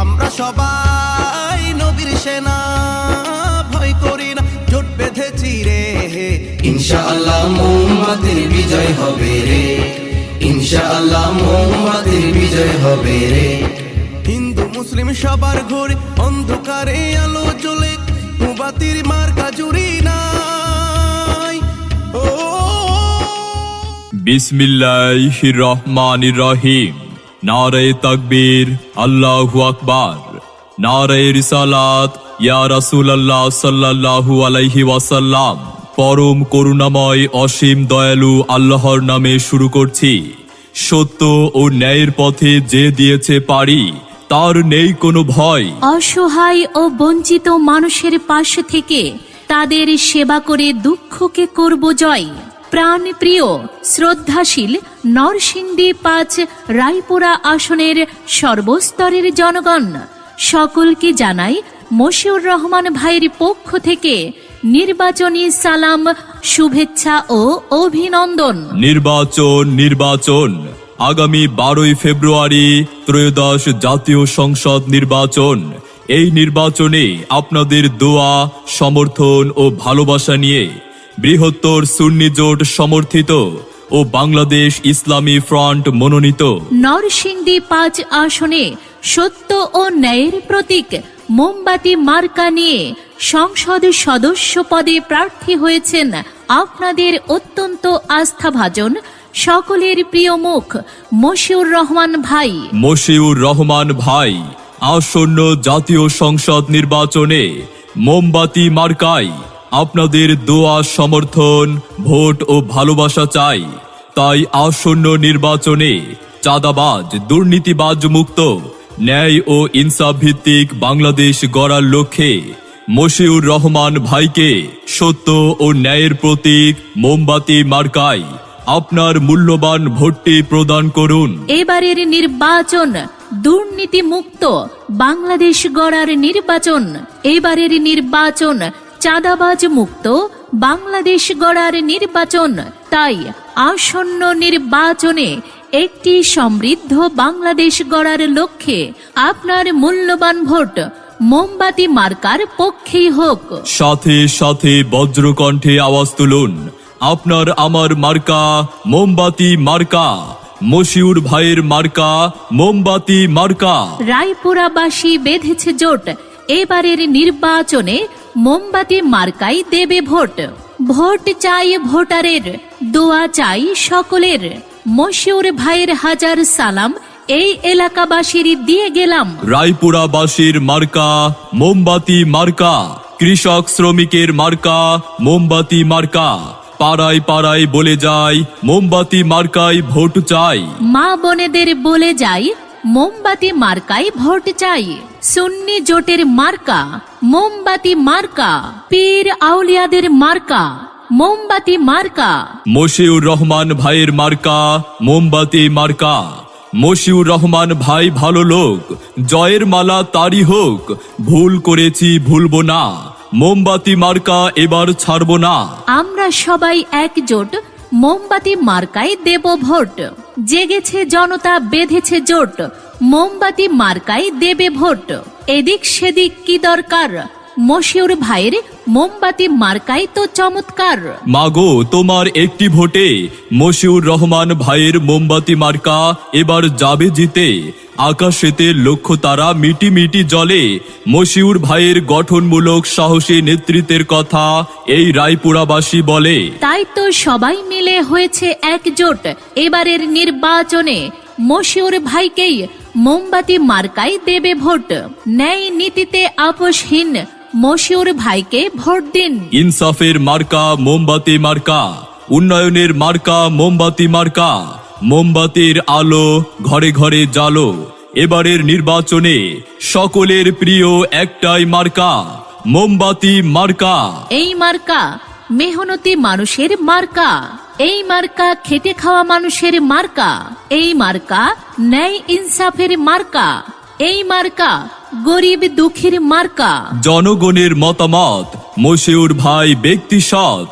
আমরা সবাই নবীর সেনা ভয় করি না জোট বেঁধেছি রে। ইনশাআল্লাহ মোমবাতির বিজয় হবে রে। ইনশাআল্লাহ মোমবাতির বিজয় হবে রে। হিন্দু মুসলিম সবার ঘরে অন্ধকারে আলো জ্বলে মুবাতির মার্কা জুড়ি নাই। ও বিসমিল্লাহ রহমান রহিম। নারে তকবীর, আল্লাহু আকবার। নারে রিসালাত, ইয়া রাসূলুল্লাহ সাল্লাল্লাহু আলাইহি ওয়াসাল্লাম। পরম করুণাময় অসীম দয়ালু আল্লাহর নামে শুরু করছি। সত্য ও ন্যায়ের পথে যে দিয়েছে পারি তার নেই কোনো ভয়। অসহায় ও বঞ্চিত মানুষের পাশে থেকে তাদের সেবা করে দুঃখকে করব জয়। প্রাণ প্রিয় শ্রদ্ধাশীল নরসিংদী পাঁচ রায়পুরা আসনের সর্বস্তরের জনগণ। সকলকে জানাই মশিউর রহমান ভাইয়ের পক্ষ থেকে নির্বাচনী সালাম, শুভেচ্ছা ও অভিনন্দন। নির্বাচন নির্বাচন। আগামী বারোই ফেব্রুয়ারি ত্রয়োদশ জাতীয় সংসদ নির্বাচন। এই নির্বাচনে আপনাদের দোয়া, সমর্থন ও ভালোবাসা নিয়ে বৃহত্তর সুন্নি জোট সমর্থিত ও বাংলাদেশ ইসলামী ফ্রন্ট মনোনীত। নরসিংদী পাঁচ আসনে সত্য ও ন্যায়ের প্রতীক মোমবাতি মার্কা নিয়ে সংসদ সদস্য পদে প্রার্থী হয়েছেন আপনাদের অত্যন্ত আস্থাভাজন সকলের প্রিয় মুখ মশিউর রহমান ভাই। মশিউর রহমান ভাই আসন্ন জাতীয় সংসদ নির্বাচনে মোমবাতি মার্কাই আপনাদের দোয়া, সমর্থন, ভোট ও ভালোবাসা চাই। তাই আসন্ন নির্বাচনে চাঁদাবাজ, দুর্নীতিবাজ মুক্ত, ন্যায় ও ইনসাফ ভিত্তিক বাংলাদেশ গড়ার লক্ষ্যে মশিউর রহমান ভাইকে সত্য ও ন্যায়ের প্রতীক মোমবাতি মার্কায় আপনার মূল্যবান ভোটটি প্রদান করুন। এবারের নির্বাচন দুর্নীতি মুক্ত বাংলাদেশ গড়ার নির্বাচন। এবারের নির্বাচন চাঁদাবাজ মুক্ত বাংলাদেশ গড়ার নির্বাচন। তাই আসন্ন নির্বাচনে একটি সমৃদ্ধ বাংলাদেশ গড়ার লক্ষ্যে আপনার মূল্যবান ভোট মোমবাতি মার্কার পক্ষেই হোক। সাথে সাথে বজ্রকণ্ঠে আওয়াজ তুলুন। আপনার আমার মার্কা মোমবাতি মার্কা মশিউর ভাইয়ের মার্কা মোমবাতি মার্কা। রায়পুরাবাসী বেঁধেছে জোট। এবারের নির্বাচনে মোমবাতি মার্কাই দেবে ভোট। ভোট চাই ভোটারের দোয়া চাই সকলের। মশিউর ভাইয়ের হাজার সালাম এই এলাকাবাসীর দিয়ে গেলাম। রায়পুরাবাসীর মার্কা মোমবাতি মার্কা। কৃষক শ্রমিকের মার্কা মোমবাতি মার্কা। পাড়ায় পাড়ায় বলে যায় মোমবাতি মার্কায় ভোট চাই। মা বোনেদের বলে যাই মোমবাতি মার্কাই ভোট চাই। সুন্নি জোটের মার্কা মোমবাতি মার্কা পীর আউলিয়াদের মার্কা মোমবাতি মার্কা। মশিউর রহমান ভাইয়ের মার্কা মোমবাতি মার্কা। মশিউর রহমান ভাই ভালো লোক জয়ের মালা তারি হোক। ভুল করেছি ভুলবো না। মোমবাতি মার্কা এবার ছাড়বো না। আমরা সবাই একজোট মোমবাতি মার্কায় দেব ভোট। জেগেছে জনতা, বেঁধেছে জোট। মোমবাতি মার্কায় দেবে ভোট। এদিক সেদিক কি দরকার? মশিউর ভাইয়ের মোমবাতি মার্কাই তো চমৎকার। মাগো, তোমার একটি ভোটে মশিউর রহমান ভাইয়ের মোমবাতি মার্কা এবার যাবে জিতে। আকাশেতে লক্ষ্য তারা মিটি মিটি জলে। মশিউর ভাইয়ের গঠনমূলক সাহসী নেতৃত্বের কথা এই রায়পুরাবাসী বলে। তাই তো সবাই মিলে হয়েছে একজোট। এবারের নির্বাচনে মশিউর ভাইকেই মোমবাতি মার্কাই দেবে ভোট। ন্যায় নীতিতে আপোষহীন মশিউর ভাইকে ভোট দিন। ইনসাফের মার্কা মোমবাতি মার্কা। উন্নয়নের মার্কা মোমবাতি মার্কা। মোমবাতির আলো ঘরে ঘরে জালো এবারের নির্বাচনে সকলের প্রিয় একটাই মার্কা মোমবাতি মার্কা। এই মার্কা মেহনতি মানুষের মার্কা। এই মার্কা খেটে খাওয়া মানুষের মার্কা। এই মার্কা ন্যায় ইনসাফের মার্কা। এই মার্কা গরিব দুঃখীর মার্কা। জনগণের মতামত মশিউর ভাই ব্যক্তি সৎ।